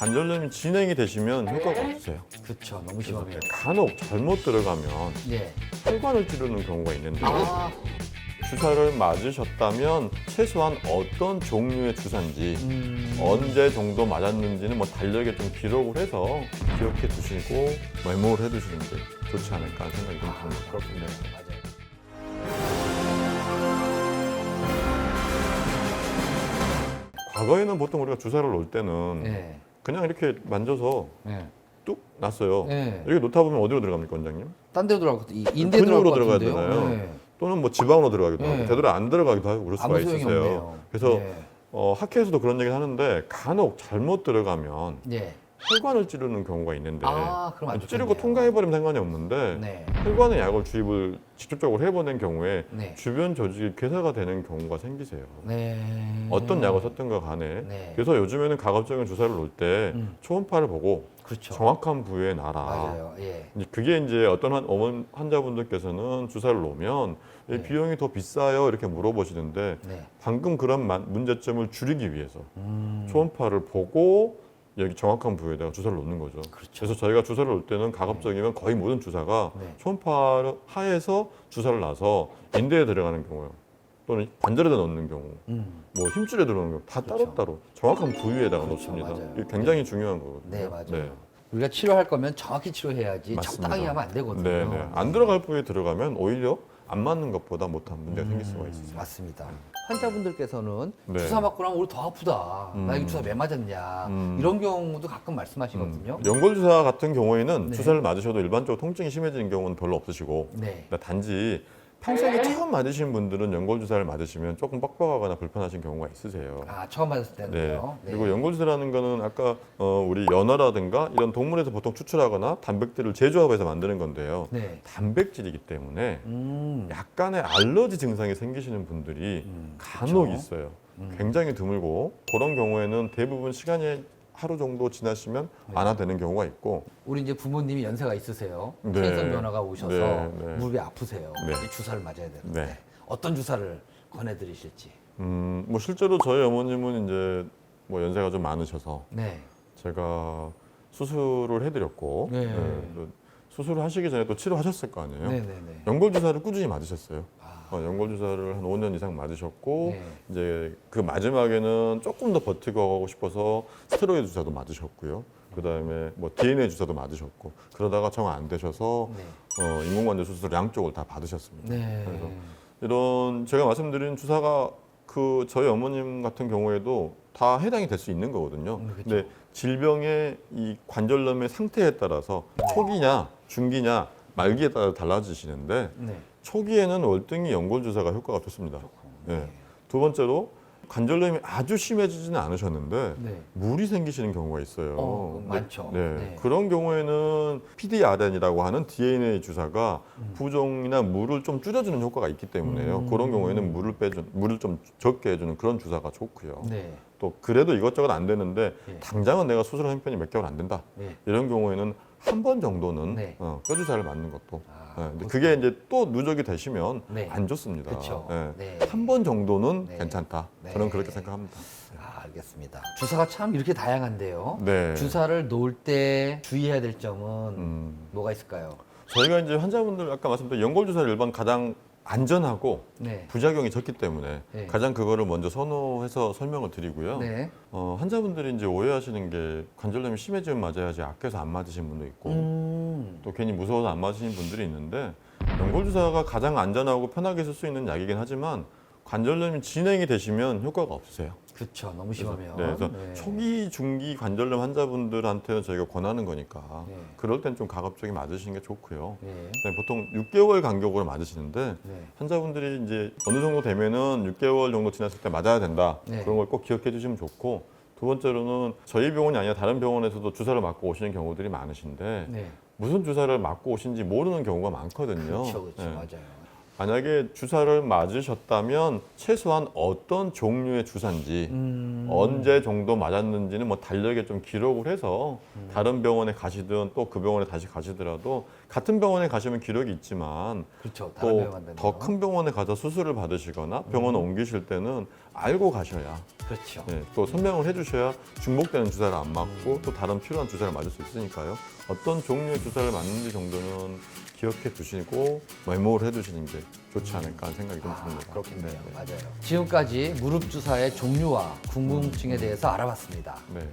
관절염이 진행이 되시면 효과가 없으세요. 그렇죠. 너무 심하면. 간혹 잘못 들어가면 예. 혈관을 찌르는 경우가 있는데 아, 주사를 맞으셨다면 최소한 어떤 종류의 주사인지 음. 언제 정도 맞았는지는 뭐 달력에 좀 기록을 해서 기억해 두시고 메모를 해 두시는 게 좋지 않을까 하는 생각이 좀 듭니다. 그렇군요. 맞아요. 과거에는 보통 우리가 주사를 놓을 때는 예. 그냥 이렇게 만져서 예. 뚝 났어요. 예. 이렇게 놓다 보면 어디로 들어갑니까, 원장님? 딴 데로 이- 인대 들어갈 근육으로 것 들어가야 같은데요. 되나요? 예. 또는 뭐 지방으로 들어가기도 하고 네. 제대로 안 들어가기도 하고 그럴 수가 아무 소용이 있으세요. 없네요. 그래서 예. 어, 학회에서도 그런 얘기를 하는데 간혹 잘못 들어가면 예. 혈관을 찌르는 경우가 있는데 아, 그럼 안 찌르고 좋겠네요. 통과해버리면 상관이 없는데 네. 혈관에 약을 주입을 직접적으로 해보낸 경우에 네. 주변 조직이 괴사가 되는 경우가 생기세요. 네. 어떤 약을 썼든가 간에 네. 그래서 요즘에는 가급적인 주사를 놓을 때 음. 초음파를 보고 그렇죠. 정확한 부위에 놔라. 맞아요. 예. 이제 그게 이제 어떤 한 어머니 환자분들께서는 주사를 놓으면 이 네. 비용이 더 비싸요 이렇게 물어보시는데 네. 방금 그런 만- 문제점을 줄이기 위해서 음. 초음파를 보고 여기 정확한 부위에다가 주사를 놓는 거죠. 그렇죠. 그래서 저희가 주사를 놓을 때는 가급적이면 거의 모든 주사가 네. 초음파 하에서 주사를 놔서 인대에 들어가는 경우요. 또는 관절에다 넣는 경우, 음. 뭐 힘줄에 들어가는 경우 다 그렇죠. 따로따로 정확한 부위에다가 그렇죠, 놓습니다. 이게 굉장히 중요한 거거든요. 네, 맞아요. 우리가 치료할 거면 정확히 치료해야지 맞습니다. 적당히 하면 안 되거든요. 네, 네. 안 들어갈 부위에 들어가면 오히려 안 맞는 것보다 못한 문제가 생길 수가 있어요. 음, 맞습니다. 환자분들께서는 네. 주사 맞고 나면 오늘 더 아프다. 나 이거 음. 주사 왜 맞았냐. 음. 이런 경우도 가끔 말씀하시거든요. 음, 연골주사 같은 경우에는 네. 주사를 맞으셔도 일반적으로 통증이 심해지는 경우는 별로 없으시고 네. 그러니까 단지 평소에 처음 맞으신 분들은 연골주사를 맞으시면 조금 뻑뻑하거나 불편하신 경우가 있으세요. 아, 처음 맞았을 네. 때는요. 네. 그리고 연골주사라는 거는 아까 어, 우리 연어라든가 이런 동물에서 보통 추출하거나 단백질을 제조합해서 만드는 건데요. 네. 단백질이기 때문에 음. 약간의 알러지 증상이 생기시는 분들이 음, 간혹 그쵸. 있어요. 음. 굉장히 드물고 그런 경우에는 대부분 시간이 하루 정도 지나시면 네. 완화되는 경우가 있고 우리 이제 부모님이 연세가 있으세요. 네. 체성 변화가 오셔서 네, 네. 무릎이 아프세요. 네. 이 주사를 맞아야 되는데 네. 어떤 주사를 권해드리실지. 음, 뭐 실제로 저희 어머님은 이제 뭐 연세가 좀 많으셔서 네. 제가 수술을 해드렸고 네. 또 수술을 하시기 전에 또 치료하셨을 거 아니에요. 네 네 네. 연골 주사를 꾸준히 맞으셨어요. 아, 어, 연골 주사를 한 5년 이상 맞으셨고 네. 이제 그 마지막에는 조금 더 버티고 가고 싶어서 스테로이드 주사도 맞으셨고요. 그 다음에 뭐 DNA 주사도 맞으셨고 그러다가 정 안 되셔서 네. 어, 인공관절 수술 양쪽을 다 받으셨습니다. 네. 그래서 이런 제가 말씀드린 주사가 그 저희 어머님 같은 경우에도 다 해당이 될 수 있는 거거든요. 음, 그렇죠. 근데 질병의 이 관절염의 상태에 따라서 초기냐, 중기냐, 말기에 따라 달라지시는데 네. 초기에는 월등히 연골 주사가 효과가 좋습니다. 네. 두 번째로 관절염이 아주 심해지지는 않으셨는데 네. 물이 생기시는 경우가 있어요. 어, 많죠. 네. 네. 그런 경우에는 PDRN이라고 하는 DNA 주사가 음. 부종이나 물을 좀 줄여주는 효과가 있기 때문에요. 음. 그런 경우에는 물을 빼준 물을 좀 적게 해주는 그런 주사가 좋고요. 네. 또 그래도 이것저것 안 되는데 네. 당장은 내가 수술한 형편이 몇 개월 안 된다. 네. 이런 경우에는 한 번 정도는 네. 어, 뼈 주사를 맞는 것도. 아, 네, 근데. 그게 이제 또 누적이 되시면 네. 안 좋습니다. 그쵸. 네. 네. 한 번 정도는 네. 괜찮다. 네. 저는 그렇게 생각합니다. 아, 알겠습니다. 주사가 참 이렇게 다양한데요. 네. 주사를 놓을 때 주의해야 될 점은 음. 뭐가 있을까요? 저희가 이제 환자분들 아까 말씀드린 연골 주사를 일반 가장 안전하고 네. 부작용이 적기 때문에 네. 가장 그거를 먼저 선호해서 설명을 드리고요. 네. 어, 환자분들이 이제 오해하시는 게 관절염이 심해지면 맞아야지 아껴서 안 맞으신 분도 있고 음. 또 괜히 무서워서 안 맞으시는 분들이 있는데 연골 주사가 가장 안전하고 편하게 쓸 수 있는 약이긴 하지만 관절염이 진행이 되시면 효과가 없으세요. 그렇죠. 너무 심하면. 네, 그래서 네. 초기, 중기 관절염 환자분들한테는 저희가 권하는 거니까 네. 그럴 땐 좀 가급적이 맞으시는 게 좋고요. 네. 네, 보통 6개월 간격으로 맞으시는데 네. 환자분들이 이제 어느 정도 되면은 6개월 정도 지났을 때 맞아야 된다. 네. 그런 걸 꼭 기억해 주시면 좋고 두 번째로는 저희 병원이 아니라 다른 병원에서도 주사를 맞고 오시는 경우들이 많으신데 네. 무슨 주사를 맞고 오신지 모르는 경우가 많거든요. 그렇죠. 그렇죠. 네. 맞아요. 만약에 주사를 맞으셨다면 최소한 어떤 종류의 주사인지 음. 언제 정도 맞았는지는 뭐 달력에 좀 기록을 해서 음. 다른 병원에 가시든 또 그 병원에 다시 가시더라도 같은 병원에 가시면 기록이 있지만 그렇죠. 병원 또. 더 큰 병원에 가서 수술을 받으시거나 병원을 옮기실 때는 알고 가셔야 그렇죠. 네, 또 설명을 해주셔야 중복되는 주사를 안 맞고 또 다른 필요한 주사를 맞을 수 있으니까요. 어떤 종류의 주사를 맞는지 정도는 기억해 두시고 메모를 해 두시는 게 좋지 않을까 하는 생각이 좀 듭니다. 아, 그렇겠네요. 네, 네. 맞아요. 지금까지 무릎 주사의 종류와 궁금증에 대해서 알아봤습니다. 네.